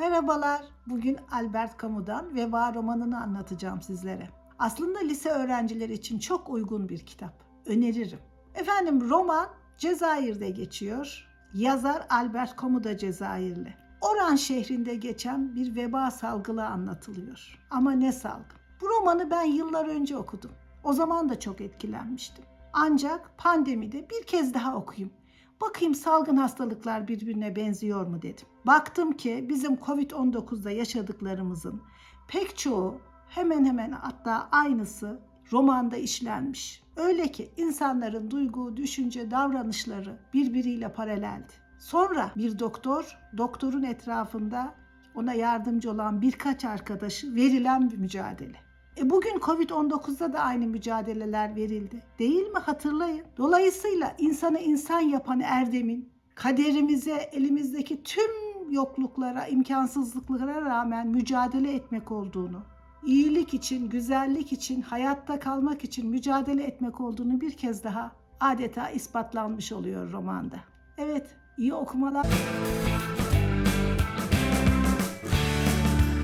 Merhabalar. Bugün Albert Camus'dan Veba romanını anlatacağım sizlere. Aslında lise öğrencileri için çok uygun bir kitap. Öneririm. Efendim roman Cezayir'de geçiyor. Yazar Albert Camus da Cezayirli. Oran şehrinde geçen bir veba salgını anlatılıyor. Ama ne salgın? Bu romanı ben yıllar önce okudum. O zaman da çok etkilenmiştim. Ancak pandemide bir kez daha okuyayım. Bakayım salgın hastalıklar birbirine benziyor mu dedim. Baktım ki bizim Covid-19'da yaşadıklarımızın pek çoğu hemen hemen hatta aynısı romanda işlenmiş. Öyle ki insanların duygu, düşünce, davranışları birbiriyle paraleldi. Sonra bir doktor, doktorun etrafında ona yardımcı olan birkaç arkadaşı verilen bir mücadele. E bugün Covid-19'da da aynı mücadeleler verildi. Değil mi hatırlayın? Dolayısıyla insanı insan yapan Erdem'in kaderimize, elimizdeki tüm yokluklara, imkansızlıklara rağmen mücadele etmek olduğunu, iyilik için, güzellik için, hayatta kalmak için mücadele etmek olduğunu bir kez daha adeta ispatlanmış oluyor romanda. Evet, iyi okumalar.